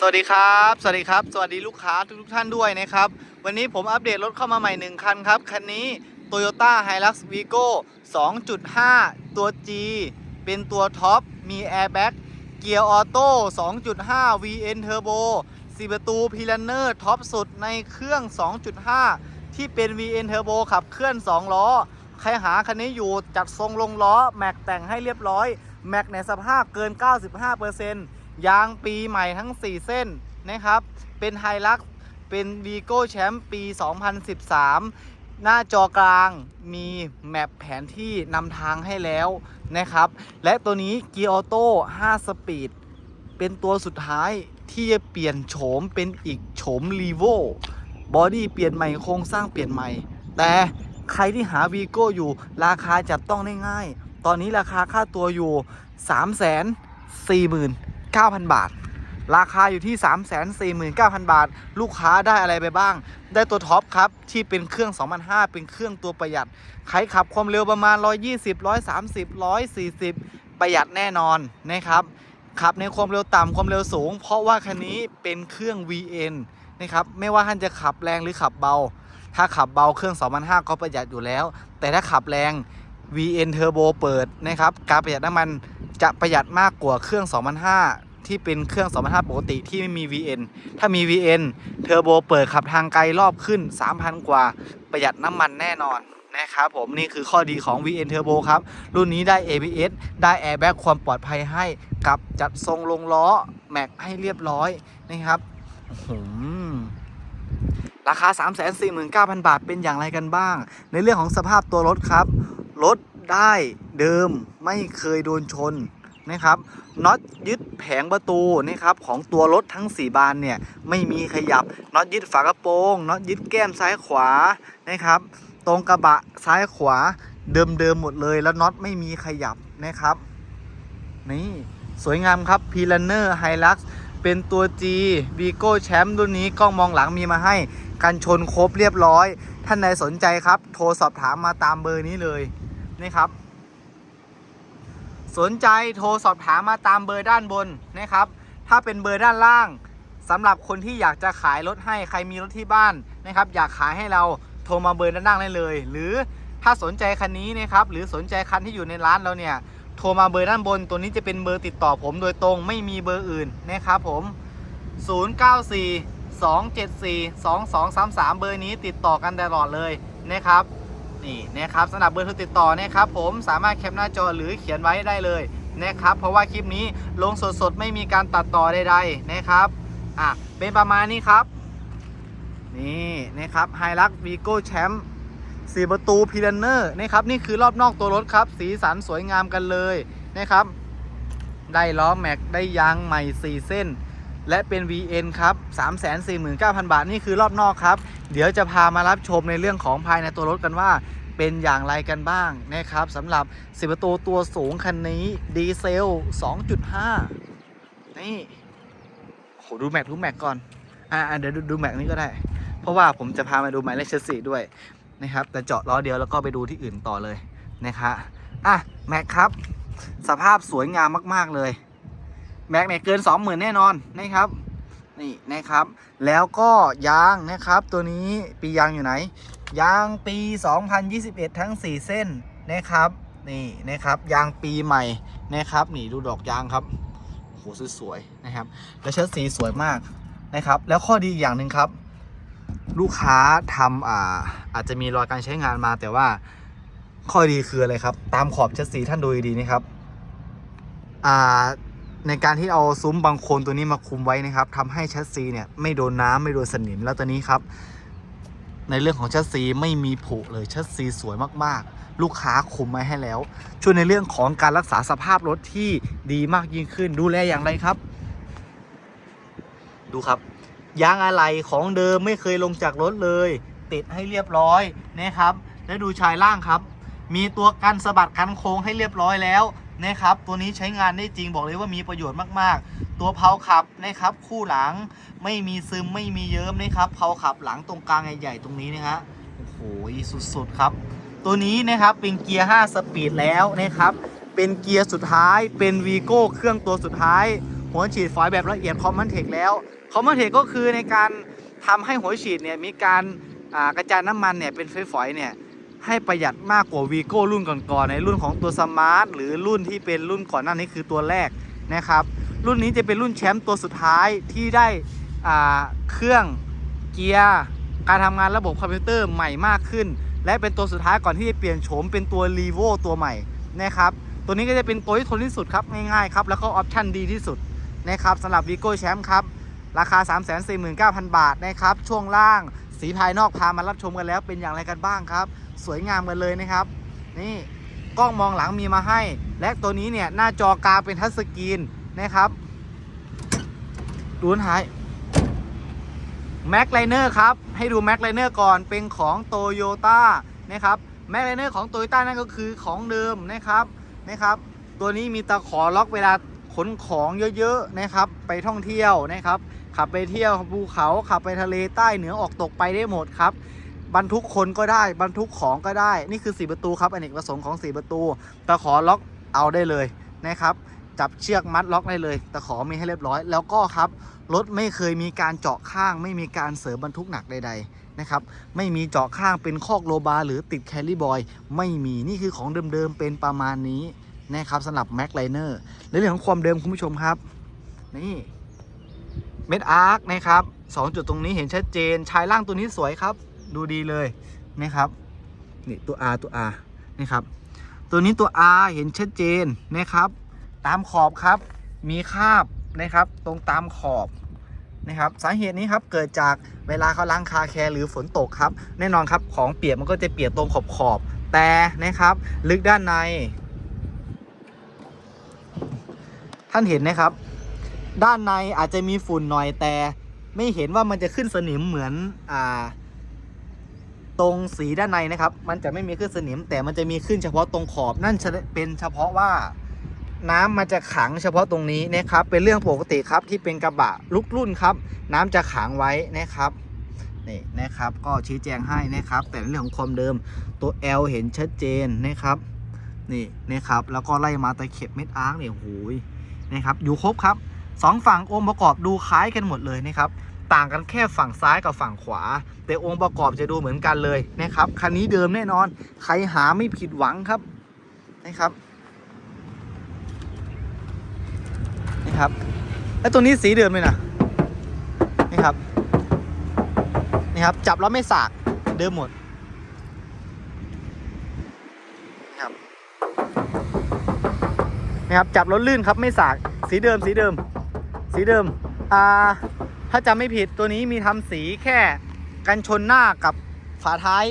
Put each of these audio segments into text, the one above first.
สวัสดีครับ สวัสดีครับ สวัสดีลูกค้าทุกๆท่านด้วยนะครับ วันนี้ผมอัปเดตรถเข้ามาใหม่ 1 คันครับ คันนี้ Toyota Hilux Vigo 2.5 ตัว G เป็นตัวท็อป มีแอร์แบ็กเกียร์ออโต้ 2.5 VN Turbo 4 ประตูพีลันเนอร์ท็อปสุดในเครื่อง 2.5 ที่เป็น VN Turbo ขับเคลื่อน 2 ล้อ ใครหาคันนี้อยู่จัดทรงลงล้อ แม็กแต่งให้เรียบร้อย แม็กในสภาพเกิน 95% ยางปีใหม่ทั้ง 4 เส้นนะครับ เป็นไฮลักเป็นวีโก้แชมป์ปี 2013 หน้าจอกลางมีแมปแผนที่นำทางให้แล้วนะครับ และตัวนี้เกียร์ออโต้5สปีด เป็นตัวสุดท้ายที่จะเปลี่ยนโฉมเป็นอีกโฉมรีโวบอดี้เปลี่ยนใหม่โครงสร้างเปลี่ยนใหม่ แต่ใครที่หาวีโก้อยู่ราคาจับต้องได้ง่าย ตอนนี้ราคาค่าตัวอยู่ 3 4 9 0 0 0 9,000 บาท ราคาอยู่ที่ 3 4 9 0 0 0 บาท ลูกค้าได้อะไรไปบ้าง ได้ตัวท็อปครับ ที่เป็นเครื่อง2005เป็นเครื่องตัวประหยัดใครขับความเร็วประมาณ 120 130 140 ประหยัดแน่นอนนะครับขับในความเร็วต่ำความเร็วสูง เพราะว่าคันนี้เป็นเครื่อง VN นะครับไม่ว่าท่านจะขับแรงหรือขับเบา ถ้าขับเบาเครื่อง2005ก็ประหยัดอยู่แล้ว แต่ถ้าขับแรง VN Turbo เปิดนะครับการประหยัดน้ำมัน จะประหยัดมากกว่าเครื่อง 2005 ที่เป็นเครื่อง 2005 ปกติที่ไม่มี VN ถ้ามี VN Turbo เปิดขับทางไกลรอบขึ้น 3,000 กว่าประหยัดน้ำมันแน่นอนนะครับผมนี่คือข้อดีของ VN Turbo ครับ รุ่นนี้ได้ ABS ได้ Airbag ความปลอดภัยให้กับจัดทรงลงล้อ แม็กให้เรียบร้อยนะครับราคา 349,000 บาทเป็นอย่างไรกันบ้าง ในเรื่องของสภาพตัวรถครับ รถ ได้เดิมไม่เคยโดนชนนะครับน็อตยึดแผงประตูนะครับของตัวรถทั้ง 4 บานเนี่ยไม่มีขยับน็อตยึดฝากระโปรงน็อตยึดแก้มซ้ายขวานะครับ ตรงกระบะซ้ายขวาเดิมๆหมดเลยแล้วน็อตไม่มีขยับนะครับนี่สวยงามครับ p l a n n e r Hilux เป็นตัว G Vigo Champ รุ่นนี้กล้องมองหลังมีมาให้ กันชนครบเรียบร้อย ท่านใดสนใจครับ โทรสอบถามมาตามเบอร์นี้เลย นี่ครับ สนใจโทรสอบถามมาตามเบอร์ด้านบนนะครับ ถ้าเป็นเบอร์ด้านล่างสำหรับคนที่อยากจะขายรถให้ใครมีรถที่บ้านนะครับ อยากขายให้เราโทรมาเบอร์ด้านล่างได้เลย หรือถ้าสนใจคันนี้นะครับ หรือสนใจคันที่อยู่ในร้านเราเนี่ยโทรมาเบอร์ด้านบน ตัวนี้จะเป็นเบอร์ติดต่อผมโดยตรงไม่มีเบอร์อื่นนะครับผม 094 274 2233 เบอร์นี้ติดต่อกันตลอดเลยนะครับ นี่นะครับสำหรับเบอร์โทรติดต่อนะครับผมสามารถแคปหน้าจอหรือเขียนไว้ได้เลยนะครับเพราะว่าคลิปนี้ลงสดๆ ไม่มีการตัดต่อใดๆนะครับอะเป็นประมาณนี้ครับ นี่นะครับไฮลักวีโก้แชมป์สีประตูพีลันเนอร์นะครับนี่คือรอบนอกตัวรถครับ สีสันสวยงามกันเลยนะครับ ได้ล้อแม็กได้ยางใหม่ 4 เส้น และเป็น VN ครับ 349,000 บาท นี่คือรอบนอกครับ เดี๋ยวจะพามารับชมในเรื่องของภายในตัวรถกันว่าเป็นอย่างไรกันบ้างนะครับสำหรับสิบประตูตัวสูงคันนี้ดีเซล 2.5 นี่โหดูแม็กดูแม็กก่อน อ่าเดี๋ยวดูแม็กนี้ก็ได้ เพราะว่าผมจะพามาดูหมายเลขเชสซีด้วยนะครับ แต่เจาะล้อเดียวแล้วก็ไปดูที่อื่นต่อเลยนะคะอะแม็กครับ สภาพสวยงามมาก ๆ เลย แม็กเนี่ยเกิน 20,000 แน่นอนนะครับนี่นะครับ แล้วก็ยางนะครับ ตัวนี้ปียางอยู่ไหน ยางปี 2021 ทั้ง 4 เส้นนะครับนี่นะครับยางปีใหม่นะครับนี่ดูดอกยางครับโหสวยๆนะครับแล้วเชิ้ตสีสวยมากนะครับ แล้วข้อดีอีกอย่างหนึ่งครับ ลูกค้าทำอ่าอาจจะมีรอยการใช้งานมาแต่ว่าข้อดีคืออะไรครับ ตามขอบเชิ้ตสีท่านดูดีนะครับอ่า ในการที่เอาซุ้มบางโคนตัวนี้มาคุมไว้นะครับทำให้แชสซีเนี่ยไม่โดนน้ำไม่โดนสนิมแล้วตัวนี้ครับ ในเรื่องของแชสซีไม่มีผุเลยแชสซีสวยมากๆ ลูกค้าคุมไว้ให้แล้ว ช่วยในเรื่องของการรักษาสภาพรถที่ดีมากยิ่งขึ้นดูแลอย่างไรครับ ดูครับยางอะไหล่ของเดิมไม่เคยลงจากรถเลย ติดให้เรียบร้อยนะครับ และดูชายล่างครับ มีตัวกันสะบัดกันโค้งให้เรียบร้อยแล้ว นะครับตัวนี้ใช้งานได้จริงบอกเลยว่ามีประโยชน์มากๆ ตัวเพาขับนะครับ คู่หลังไม่มีซึมไม่มีเยิ้มนะครับเพาขับหลังตรงกลางใหญ่ๆตรงนี้นะฮะโอ้โหสุดๆครับ ตัวนี้นะครับเป็นเกียร์ 5 สปีดแล้วนะครับ เป็นเกียร์สุดท้ายเป็นวีโก้เครื่องตัวสุดท้าย หัวฉีดฝอยแบบละเอียด Common Tech แล้ว Common Tech ก็คือในการทำให้หัวฉีดเนี่ยมีการกระจายน้ำมันเนี่ยเป็นฝอยๆเนี่ย ให้ประหยัดมากกว่าวีโก้รุ่นก่อนๆในรุ่นของตัวสมาร์ทหรือรุ่นที่เป็นรุ่นก่อนหน้านี้คือตัวแรกนะครับ รุ่นนี้จะเป็นรุ่นแชมป์ตัวสุดท้ายที่ได้เครื่องเกียร์การทำงานระบบคอมพิวเตอร์ใหม่มากขึ้น และเป็นตัวสุดท้ายก่อนที่จะเปลี่ยนโฉมเป็นตัว r e v o ตัวใหม่นะครับตัวนี้ก็จะเป็นตัวที่ทนที่สุดครับง่ายๆครับแล้วก็ออปชั่นดีที่สุดนะครับสำหรับ Vigo Champ ครับราคา 349,000 บาทนะครับช่วงล่างสีภายนอกพามารับชมกันแล้วเป็นอย่างไรกันบ้างครับ สวยงามกันเลยนะครับ นี่กล้องมองหลังมีมาให้ และตัวนี้เนี่ยหน้าจอกลางเป็นทัชสกรีนนะครับดูท้ายแม็กไลเนอร์ครับ ให้ดูแม็กไลเนอร์ก่อนเป็นของโตโยต้านะครับแม็กไลเนอร์ของโตโยต้านั่นก็คือของเดิมนะครับนะครับ ตัวนี้มีตะขอล็อกเวลาขนของเยอะๆนะครับ ไปท่องเที่ยวนะครับ ขับไปเที่ยวภูเขาขับไปทะเลใต้เหนือออกตกไปได้หมดครับ บรรทุกคนก็ได้บรรทุกของก็ได้ นี่คือ 4 ประตูครับอเนกประสงค์ของ 4 ประตู ตะขอล็อกเอาได้เลยนะครับ จับเชือกมัดล็อกได้เลย ตะขอมีให้เรียบร้อย แล้วก็ครับรถไม่เคยมีการเจาะข้าง ไม่มีการเสริมบรรทุกหนักใด ๆนะครับ ไม่มีเจาะข้างเป็นคอกโลบาร์หรือติดแคลรี่บอย ไม่มีนี่คือของเดิมๆเป็นประมาณนี้นะครับสำหรับแม็กไลเนอร์ในเรื่องของความเดิมคุณผู้ชมครับ นี่เม็ดอาร์คนะครับสองจุดตรงนี้เห็นชัดเจน ชายล่างตัวนี้สวยครับ ดูดีเลยนะครับนี่ตัว R ตัว R นะครับ ตัวนี้ตัว R เห็นชัดเจนนะครับ ตามขอบครับมีคาบนะครับ ตรงตามขอบนะครับ สาเหตุนี้ครับเกิดจากเวลาเขาล้างคาแคร์หรือฝนตกครับ แน่นอนครับของเปียกมันก็จะเปียกตรงขอบขอบแต่นะครับ ลึกด้านใน ท่านเห็นนะครับ ด้านในอาจจะมีฝุ่นหน่อยแต่ไม่เห็นว่ามันจะขึ้นสนิมเหมือนอ่า ตรงสีด้านในนะครับ มันจะไม่มีขึ้นสนิม แต่มันจะมีขึ้นเฉพาะตรงขอบนั่นเป็นเฉพาะว่าน้ำมันจะขังเฉพาะตรงนี้นะครับ เป็นเรื่องปกติครับที่เป็นกระบะลุกรุ่นครับ น้ำจะขังไว้นะครับนี่นะครับ ก็ชี้แจงให้นะครับ แต่เรื่องของความเดิมตัว L เห็นชัดเจนนะครับนี่นะครับ แล้วก็ไล่มาตะเข็บเม็ดอาร์คเนี่ยโหูยนะครับอยู่ครบครับสองฝั่งองค์ประกอบดูคล้ายกันหมดเลยนะครับ ต่างกันแค่ฝั่งซ้ายกับฝั่งขวา แต่องค์ประกอบจะดูเหมือนกันเลยนะครับคันนี้เดิมแน่นอน ใครหาไม่ผิดหวังครับนะครับนี่ครับแล้วตัวนี้สีเดิมเลยนะนี่ครับนี่ครับ จับแล้วไม่สากเดิมหมดนี่ครับนี่ครับจับแล้วลื่นครับไม่สากสีเดิมสีเดิม สีเดิมอ่า ถ้าจำไม่ผิดตัวนี้มีทำสีแค่กันชนหน้ากับฝาท้าย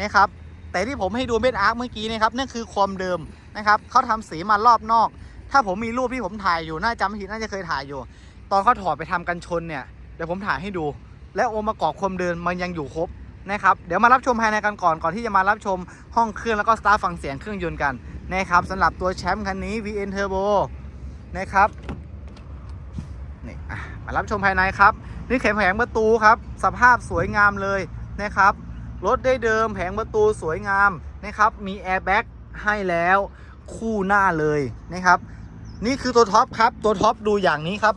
นะครับ แต่ที่ผมให้ดูเม็ดอาร์คเมื่อกี้นะครับนั่นคือความเดิมนะครับเขาทำสีมารอบนอก ถ้าผมมีรูปที่ผมถ่ายอยู่น่าจำไม่ผิดน่าจะเคยถ่ายอยู่ ตอนเขาถอดไปทำกันชนเนี่ยเดี๋ยวผมถ่ายให้ดู และองค์ประกอบความเดิมมันยังอยู่ครบนะครับเดี๋ยวมารับชมภายในกันก่อนก่อนที่จะมารับชมห้องเครื่องแล้วก็สตาร์ฟังเสียงเครื่องยนต์กันนะครับสำหรับตัวแชมป์คันนี้ VN Turbo นะครับนี่มารับชมภายในครับ นี่แข็งแผงประตูครับ สภาพสวยงามเลยนะครับ รถได้เดิมแผงประตูสวยงามนะครับ มีแอร์แบ็กให้แล้วคู่หน้าเลยนะครับ นี่คือตัวท็อปครับ ตัวท็อปดูอย่างนี้ครับ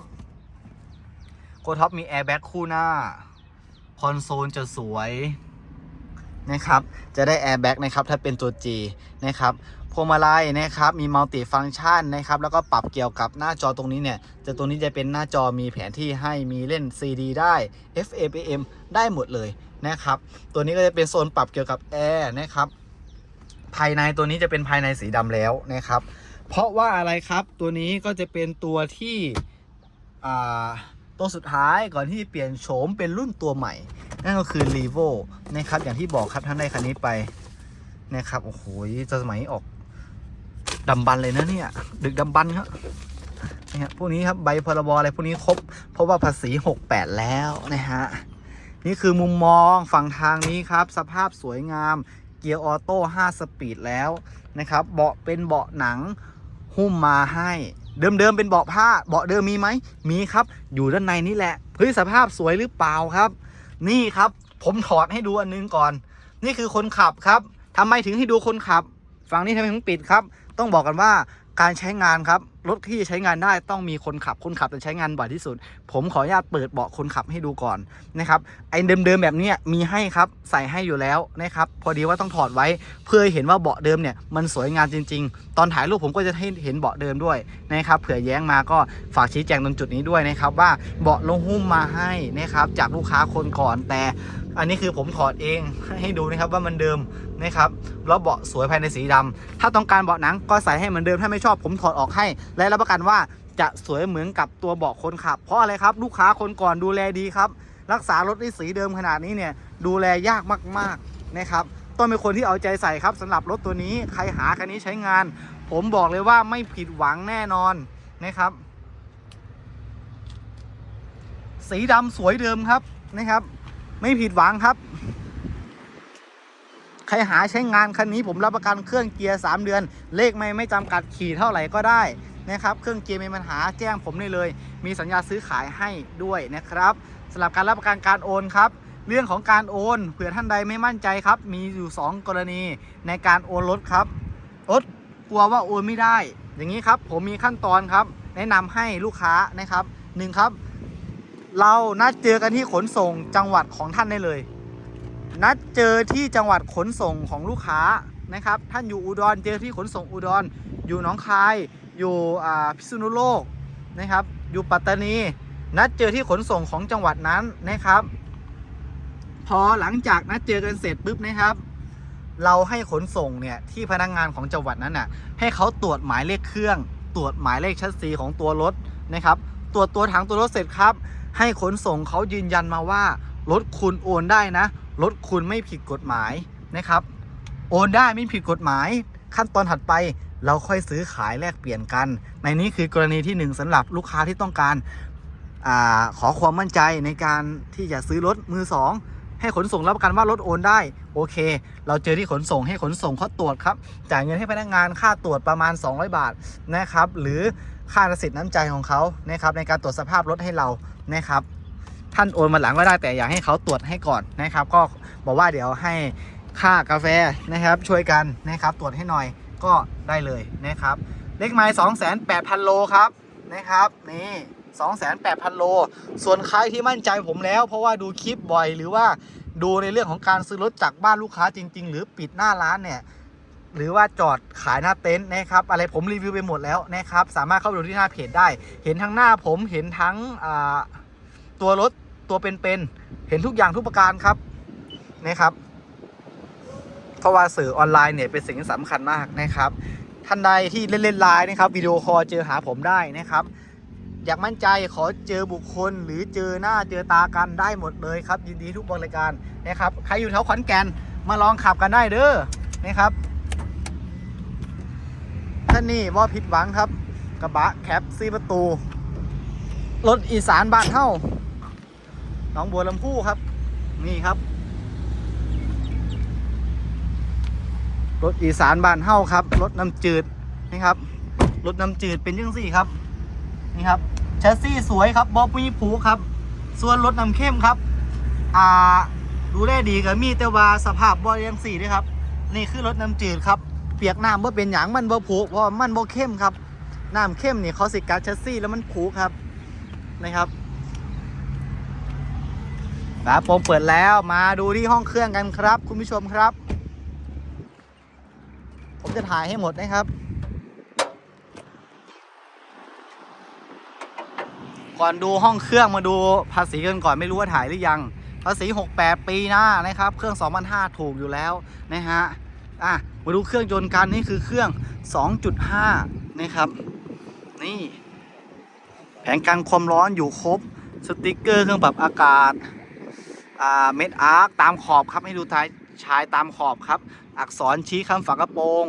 ตัวท็อปมีแอร์แบ็กคู่หน้า คอนโซลจะสวยนะครับ จะได้แอร์แบ็กนะครับ ถ้าเป็นตัว G นะครับ พวงมาลัยนะครับ มีมัลติฟัง c t ชันนะครับ แล้วก็ปรับเกี่ยวกับหน้าจอตรงนี้เนี่ย จะตรงนี้จะเป็นหน้าจอมีแผนที่ให้ มีเล่น CD ได้ FAPM ได้หมดเลยนะครับ ตัวนี้ก็จะเป็นโซนปรับเกี่ยวกับแอร์นะครับ ภายในตัวนี้จะเป็นภายในสีดำแล้วนะครับ เพราะว่าอะไรครับ ตัวนี้ก็จะเป็นตัวที่อ่าตัวสุดท้ายก่อนที่จะเปลี่ยนโฉมเป็นรุ่นตัวใหม่ นั่นก็คือ r e v o นะครับ อย่างที่บอกครับท่านได้คันนี้ไปนะครับ โอ้โห จะสมัยออก ดำบันเลยนะเนี่ย ดึกดำบันครับนี่ฮะพวกนี้ครับใบพรบอะไรพวกนี้ครบ เพราะว่าภาษี68 แล้วนะฮะนี่คือมุมมองฝั่งทางนี้ครับ สภาพสวยงาม เกียร์ออโต้5สปีดแล้วนะครับ เบาะเป็นเบาะหนังหุ้มมาให้ เดิมๆเป็นเบาะผ้า เบาะเดิมมีไหมมีครับ อยู่ด้านในนี่แหละเฮ้ยสภาพสวยหรือเปล่าครับ นี่ครับ ผมถอดให้ดูอันนึงก่อน นี่คือคนขับครับทำไมถึงให้ดูคนขับ ฝั่งนี้ทำไมถึงปิดครับ ต้องบอกกันว่าการใช้งานครับ รถที่ใช้งานได้ต้องมีคนขับคนขับจะใช้งานบ่อยที่สุด ผมขออนุญาตเปิดเบาะคนขับให้ดูก่อนนะครับไอ้เดิมๆแบบนี้มีให้ครับใส่ให้อยู่แล้วนะครับพอดีว่าต้องถอดไว้เพื่อเห็นว่าเบาะเดิมเนี่ยมันสวยงามจริง ๆ ตอนถ่ายรูปผมก็จะให้เห็นเบาะเดิมด้วยนะครับเผื่อแย้งมาก็ฝากชี้แจงตรงจุดนี้ด้วยนะครับว่าเบาะลงหุ้มมาให้นะครับจากลูกค้าคนก่อนแต่อันนี้คือผมถอดเองให้ดูนะครับว่ามันเดิมนะครับแล้วเบาะสวยภายในสีดำถ้าต้องการเบาะหนังก็ใส่ให้เหมือนเดิมถ้าไม่ชอบผมถอดออกให้และรับประกันว่าจะสวยเหมือนกับตัวเบาะคนขับ เพราะอะไรครับ ลูกค้าคนก่อนดูแลดีครับ รักษารถด้วยสีเดิมขนาดนี้เนี่ยดูแลยากมากๆนะครับต้องเป็นคนที่เอาใจใส่ครับสำหรับรถตัวนี้ใครหาคันนี้ใช้งาน ผมบอกเลยว่าไม่ผิดหวังแน่นอนนะครับ สีดำสวยเดิมครับนะครับ ไม่ผิดหวังครับ ใครหาใช้งานคันนี้ผมรับประกันเครื่องเกียร์ 3 เดือน เลขไม่ไม่จำกัดขี่เท่าไหร่ก็ได้ นะครับเครื่องเกียร์มีปัญหาแจ้งผมได้เลย มีสัญญาซื้อขายให้ด้วยนะครับสำหรับการรับประกันการโอนครับเรื่องของการโอนเผื่อท่านใดไม่มั่นใจครับ มีอยู่ 2 กรณีในการโอนรถครับรถกลัวว่าโอนไม่ได้ อย่างนี้ครับผมมีขั้นตอนครับ แนะนำให้ลูกค้านะครับหนึ่งครับ เรานัดเจอกันที่ขนส่งจังหวัดของท่านได้เลย นัดเจอที่จังหวัดขนส่งของลูกค้านะครับ ท่านอยู่อุดรเจอที่ขนส่งอุดร อยู่หนองคาย อยู่พิษณุโลกนะครับ อยู่ปัตตานี นัดเจอที่ขนส่งของจังหวัดนั้นนะครับ พอหลังจากนัดเจอกันเสร็จปุ๊บนะครับ เราให้ขนส่งเนี่ยที่พนักงานของจังหวัดนั้นน่ะให้เขาตรวจหมายเลขเครื่อง ตรวจหมายเลขชัสซีของตัวรถนะครับ ตรวจตัวถังตัวรถเสร็จครับ ให้ขนส่งเขายืนยันมาว่ารถคุณโอนได้นะรถคุณไม่ผิดกฎหมายนะครับ โอนได้ไม่ผิดกฎหมาย ขั้นตอนถัดไป เราค่อยซื้อขายแลกเปลี่ยนกัน ในนี้คือกรณีที่หนึ่งสำหรับลูกค้าที่ต้องการอาขอความมั่นใจในการที่จะซื้อรถมือสองให้ขนส่งรับประกันว่ารถโอนได้ โอเค เราเจอที่ขนส่งให้ขนส่งเขาตรวจครับ จ่ายเงินให้พนักงานค่าตรวจประมาณ 200 บาทนะครับ หรือค่าสิทธิ์น้ำใจของเขานะครับในการตรวจสภาพรถให้เรานะครับ ท่านโอนมาหลังก็ได้แต่อยากให้เขาตรวจให้ก่อนนะครับ ก็บอกว่าเดี๋ยวให้ค่ากาแฟนะครับ ช่วยกันนะครับตรวจให้หน่อย ก็ได้เลยนะครับเลขไม้สองแสนแปดพันโลครับนะครับนี่สองแสนแปดพันโล ส่วนใครที่มั่นใจผมแล้ว เพราะว่าดูคลิปบ่อยหรือว่าดูในเรื่องของการซื้อรถจากบ้านลูกค้าจริง ๆ หรือปิดหน้าร้านเนี่ยหรือว่าจอดขายหน้าเต็นท์นะครับ อะไรผมรีวิวไปหมดแล้วนะครับ สามารถเข้าไปดูที่หน้าเพจได้ เห็นทั้งหน้าผมเห็นทั้งตัวรถตัวเป็นๆเห็นทุกอย่างทุกประการครับนะครับ เพราะว่าสื่อออนไลน์เนี่ยเป็นสิ่งที่สำคัญมากนะครับ ท่านใดที่เล่นเล่นไลน์นะครับวิดีโอคอลเจอหาผมได้นะครับ อยากมั่นใจขอเจอบุคคล หรือเจอหน้าเจอตากันได้หมดเลยครับ ยินดีทุกบริการนะครับใครอยู่แถวขอนแก่นมาลองขับกันได้เด้อนะครับท่านนี่ว่าผิดหวังครับ กระบะแคปซีประตู รถอีสานบ้านเท่าหนองบัวลำพูครับ นี่ครับ รถอีสานบ้านเฮ้าครับ รถน้ำจืดนี่ครับ รถน้ำจืดเป็นยังสี่ครับ นี่ครับแชสซี่สวยครับบอบมีผูครับ ส่วนรถน้ำเข้มครับอ่าดูแลดีกับมีแต่ว่าสภาพบอยังสี่ด้วยครับ นี่คือรถน้ำจืดครับ เปียกน้ำว่าเป็นหยางมันบ่ผูเพราะมันบ่เข้มครับน้ำเข้มนี่เขาสิกัดแชสซี่แล้วมันผูครับนะครับฝาโปรงเปิดแล้วมาดูที่ห้องเครื่องกันครับ คุณผู้ชมครับ ผมจะถ่ายให้หมดนะครับ ก่อนดูห้องเครื่องมาดูภาษีกันก่อนไม่รู้ว่าถ่ายหรือยัง ภาษี 68 ปีหน้านะครับ เครื่อง2005ถูกอยู่แล้วนะฮะอะมาดูเครื่องยนต์กันนี่คือเครื่อง 2.5 นะครับ นี่ แผงกันความร้อนอยู่ครบสติกเกอร์เครื่องปรับอากาศ อ่าเม็ดอาร์คตามขอบครับให้ดูท้าย ชายตามขอบครับ อักษรชี้คำฝากระโปรง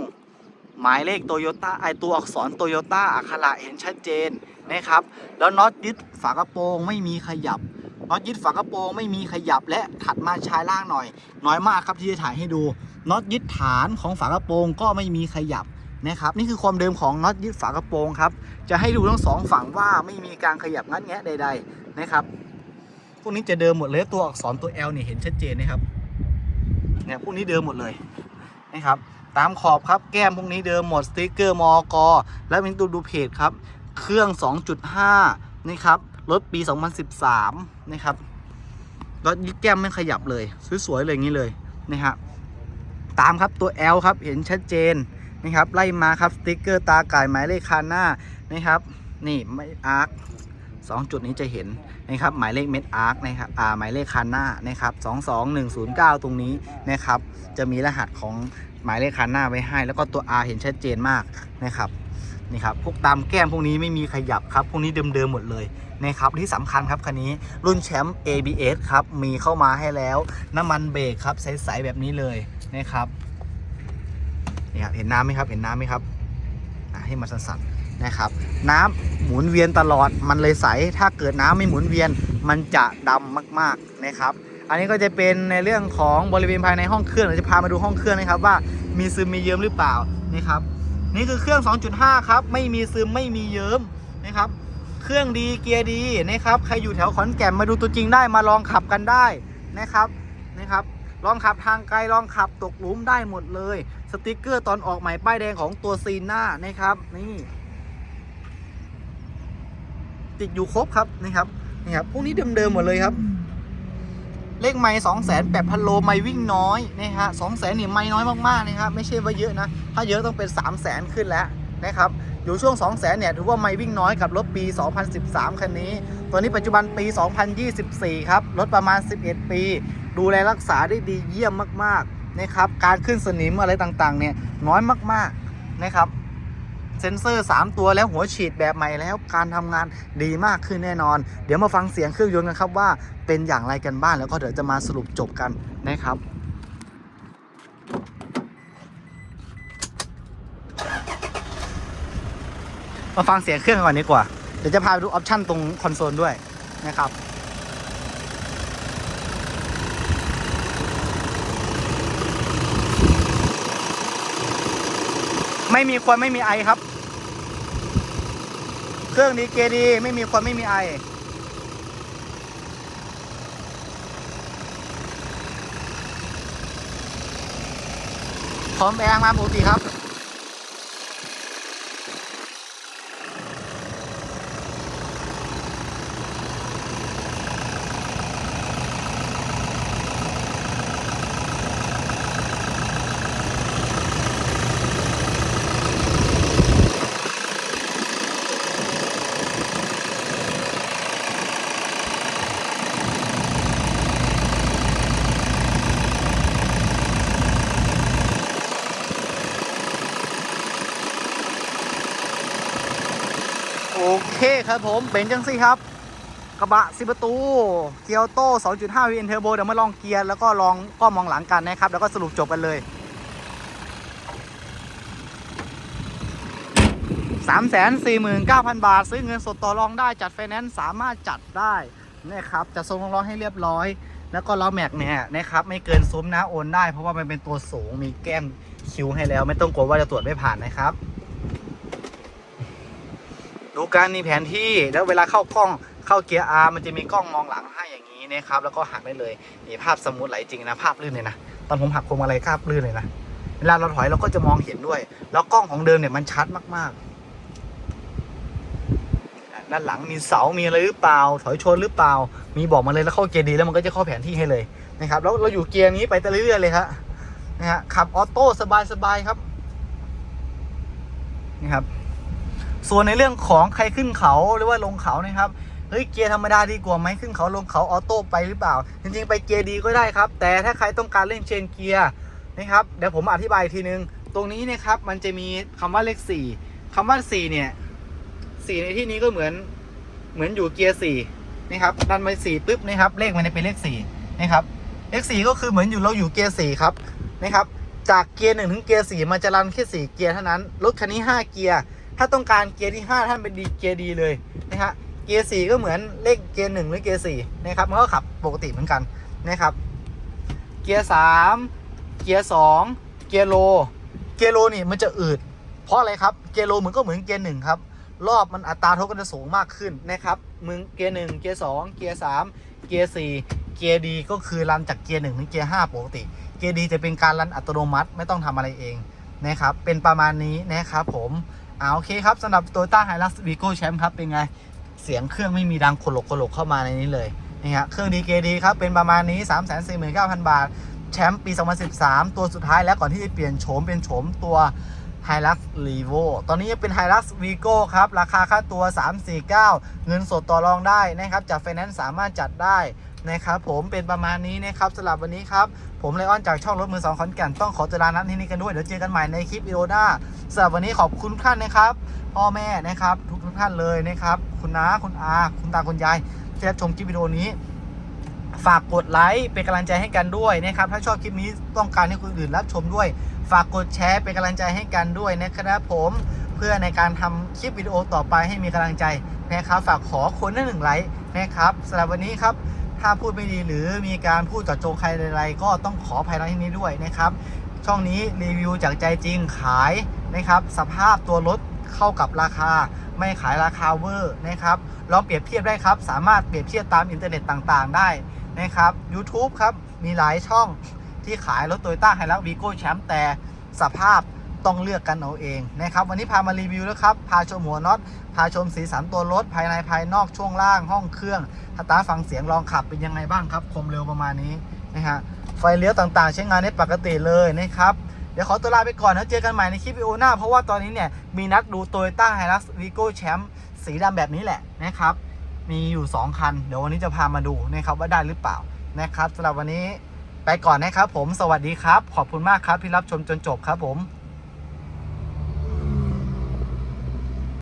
หมายเลขโตโยต้าไอตัวอักษรโตโยต้าอักขระเห็นชัดเจนนะครับ แล้วน็อตยึดฝากระโปรงไม่มีขยับน็อตยึดฝากระโปรงไม่มีขยับและถัดมาชายล่างหน่อย น้อยมากครับที่จะถ่ายให้ดูน็อตยึดฐานของฝากระโปรงก็ไม่มีขยับนะครับนี่คือความเดิมของน็อตยึดฝากระโปรงครับ จะให้ดูทั้งสองฝั่งว่าไม่มีการขยับงัดแงะใด ๆ นะครับ พวกนี้จะเดิมหมดเลยตัวอักษรตัว L เนี่ยเห็นชัดเจนนะครับ เนี่ยพวกนี้เดิมหมดเลยนะครับตามขอบครับแก้มพวกนี้เดิมหมดสติ๊กเกอร์มอกอแล้วมินดูดูเพจครับ เครื่อง 2.5 นี่ครับรถปี 2013 นะครับรถแก้มไม่ขยับเลย สวยๆเลยอย่างนี้เลยนะฮะตามครับตัว L ครับเห็นชัดเจนนะครับไล่มาครับสติ๊กเกอร์ตาไก่หมายเลขคันหน้านะครับนี่ไม่อาร์ค สองจุดนี้จะเห็นนะครับหมายเลขเม็ดอาร์คนะครับอ่าหมายเลขคันหน้านะครับ22109 ตรงนี้นะครับ จะมีรหัสของหมายเลขคันหน้าไว้ให้ แล้วก็ตัว R เห็นชัดเจนมากนะครับนี่ครับพวกตามแก้มพวกนี้ไม่มีขยับครับ พวกนี้เดิมๆหมดเลยนะครับที่สำคัญครับคันนี้รุ่นแชมป์ ABS ครับมีเข้ามาให้แล้ว น้ำมันเบรกครับใสๆแบบนี้เลยนะครับนี่ครับเห็นน้ำไหมครับเห็นน้ำไหมครับให้มันสั่นๆ นะครับ น้ำหมุนเวียนตลอดมันเลยใส ถ้าเกิดน้ำไม่หมุนเวียนมันจะดำมากๆนะครับ อันนี้ก็จะเป็นในเรื่องของบริเวณภายในห้องเครื่องเราจะพามาดูห้องเครื่องนะครับว่ามีซึมมีเยิ้มหรือเปล่านี่ครับ นี่คือเครื่อง 2.5 ครับ ไม่มีซึมไม่มีเยิ้มนะครับ เครื่องดีเกียร์ดีนะครับใครอยู่แถวขอนแก่นมาดูตัวจริงได้มาลองขับกันได้นะครับนะครับลองขับทางไกลลองขับตกหลุมได้หมดเลย สติกเกอร์ตอนออกใหม่ป้ายแดงของตัวซีน่านะครับนี่ ติดอยู่ครบครับนี่ครับนี่ครับพวกนี้เดิมๆหมดเลยครับ เลขไม้สองแสนแปดพันโลไม่วิ่งน้อยนะฮะสองแสนนี่ไม่น้อยมากๆนะครับไม่ใช่ว่าเยอะนะ ถ้าเยอะต้องเป็น3 0 0แสนขึ้นแล้วนะครับอยู่ช่วง 2 0 0แสนเนี่ยถือว่าไม่วิ่งน้อยกับรถปี 2013 คันนี้ ตัวนี้ปัจจุบันปี 2024 ครับ รถประมาณ 11 ปี ดูแลรักษาได้ดีเยี่ยมมากๆนะครับ การขึ้นสนิมอะไรต่างๆ เนี่ยน้อยมากๆนะครับ เซ็นเซอร์ 3 ตัวแล้วหัวฉีดแบบใหม่แล้วการทำงานดีมากขึ้นแน่นอน เดี๋ยวมาฟังเสียงเครื่องยนต์กันครับว่าเป็นอย่างไรกันบ้างแล้วก็เดี๋ยวจะมาสรุปจบกันนะครับมาฟังเสียงเครื่องก่อนดีกว่า เดี๋ยวจะพาไปดูออปชั่นตรงคอนโซลด้วยนะครับ ไม่มีควันไม่มีไอครับ เครื่องดีเกดี ไม่มีควันไม่มีไอ พร้อมแอร์มาปกติครับ โอเครับผมเป็นจังสิครับ กระบะสิประตูเกียวโต้2.5 VN Turbo เดี๋ยวมาลองเกียร์แล้วก็ลองก็มองหลังกันนะครับ แล้วก็สรุปจบกันเลย349,000 บาท ซื้อเงินสดต่อรองได้จัดไฟแนนซ์สามารถจัดได้นะครับจะทรงล้อให้เรียบร้อย แล้วก็ล้อแม็กเนี่ยนะครับไม่เกินซุ้มนะโอนได้ เพราะว่ามันเป็นตัวสูงมีแก้มคิวให้แล้ว ไม่ต้องกลัวว่าจะตรวจไม่ผ่านนะครับ ดูการมีแผนที่แล้วเวลาเข้ากล้องเข้าเกียร์ R มันจะมีกล้องมองหลังให้อย่างนี้นะครับแล้วก็หักได้เลยนี่ภาพสมูทไหลจริงนะภาพลื่นเลยนะตอนผมหักพวงมาลัยคาบลื่นเลยนะเวลาเราถอยเราก็จะมองเห็นด้วย แล้วกล้องของเดิมเนี่ยมันชัดมากๆด้านหลังมีเสา มีอะไรหรือเปล่า ถอยชนหรือเปล่า มีบอกมาเลยแล้วเข้าเกียร์ดีแล้วมันก็จะเข้าแผนที่ให้เลยนะครับ แล้วเราอยู่เกียร์นี้ไปต่เรื่อยๆเลยครับนะฮะขับออโต้สบายๆครับ นี่ครับ ส่วนในเรื่องของใครขึ้นเขาหรือว่าลงเขานะครับเฮ้ยเกียร์ธรรมดาดีกว่าไหมขึ้นเขาลงเขาออโต้ไปหรือเปล่า จริงๆ ไปเกียร์ดีก็ได้ครับ แต่ถ้าใครต้องการเล่นเชนเกียร์นะครับเดี๋ยวผมอธิบายอีกทีนึง ตรงนี้นะครับมันจะมีคำว่าเลข 4คำว่า 4 เนี่ย4ในที่นี้ก็เหมือนเหมือนอยู่เกียร์4นะครับดันไป4ปุ๊บนะครับเลขมันจะเป็นเลข4นะครับเลข4ก็คือเหมือนอยู่เราอยู่เกียร์4ครับนะครับจากเกียร์1ถึงเกียร์4มันจะรันแค่4เกียร์เท่านั้นรถคันนี้ 5 เกียร์ ถ้าต้องการเกียร์ที่ 5 ท่านเป็นดีเกียร์ดีเลยนะฮะเกียร์4ก็เหมือนเลขเกียร์1หรือเกียร์4นะครับมันก็ขับปกติเหมือนกันนะครับ เกียร์3เกียร์2เกียร์โล เกียร์โลนี่มันจะอืด เพราะอะไรครับเกียร์โลเหมันก็เหมือนเกียร์1ครับรอบมันอัตราโทก็จะสูงมากขึ้นนะครับมึงเกียร์1เกียร์2เกียร์3เกียร์4เกียร์ดีก็คือรันจากเกียร์1ถึงเกียร์5ปกติ เกียร์ดีจะเป็นการรันอัตโนมัติไม่ต้องทำอะไรเองนะครับเป็นประมาณนี้นะครับผม อาโอเคครับสำหรับ Toyota Hilux Vigo Champ ครับเป็นไง เสียงเครื่องไม่มีดังโขลกโขลกเข้ามาในนี้เลยนี่ฮะเครื่องดีเกดีครับเป็นประมาณนี้ 3 4 9 0 0 0 บาท แชมป์ปี 2013 ตัวสุดท้ายแล้วก่อนที่จะเปลี่ยนโฉมเป็นโฉมตัว Hilux Revo ตอนนี้เป็น Hilux Vigo ครับ ราคาค่าตัว 349 เงินสดต่อรองได้นะครับจากไฟแนนซ์สามารถจัดได้นะครับผมเป็นประมาณนี้นะครับสำหรับวันนี้ครับ ผมไลออนจากช่องรถมือสองขอนแก่นต้องขอตัวลานัดที่นี่กันด้วย เดี๋ยวเจอกันใหม่ในคลิปวิดีโอหน้าสำหรับวันนี้ขอบคุณทุกท่านนะครับ พ่อแม่นะครับทุกทุกท่านเลยนะครับ คุณน้าคุณอา คุณตาคุณยายที่รับชมคลิปวิดีโอนี้ ฝากกดไลค์เป็นกำลังใจให้กันด้วยนะครับ ถ้าชอบคลิปนี้ต้องการให้คนอื่นรับชมด้วย ฝากกดแชร์เป็นกำลังใจให้กันด้วยนะครับผมเพื่อในการทำคลิปวิดีโอต่อไปให้มีกำลังใจนะครับ ฝากขอคนละหนึ่งไลค์นะครับสำหรับวันนี้ครับ ถ้าพูดไม่ดีหรือมีการพูดจาะจงใครใดๆก็ต้องขออภัยในที่นี้ด้วยนะครับ ช่องนี้รีวิวจากใจจริงขายนะครับ สภาพตัวรถเข้ากับราคา ไม่ขายราคาเวอร์นะครับลองเปรียบเทียบได้ครับ สามารถเปรียบเทียบตามอินเทอร์เน็ตต่างๆ ได้นะครับ YouTube ครับมีหลายช่องที่ขายรถโตโยต้าไฮรักวีโก้แชมป์แต่สภาพ ต้องเลือกกันเอาเองนะครับวันนี้พามารีวิวแล้วครับ พาชมหัวน็อต พาชมสีสันตัวรถภายในภายนอกช่วงล่างห้องเครื่องสตาร์ฟังเสียงลองขับเป็นยังไงบ้างครับ คมเร็วประมาณนี้นะฮะไฟเลี้ยวต่างๆ ใช้งานได้ปกติเลยนะครับเดี๋ยวขอตัวลาไปก่อนแล้วเจอกันใหม่ในคลิปวิดีโอหน้า เพราะว่าตอนนี้เนี่ยมีนัดดู Toyota Hilux Vigo Champ สีดำแบบนี้แหละนะครับมีอยู่ 2 คัน เดี๋ยววันนี้จะพามาดูนะครับว่าได้หรือเปล่านะครับสำหรับวันนี้ไปก่อนนะครับผมสวัสดีครับ ขอบคุณมากครับที่รับชมจนจบครับผม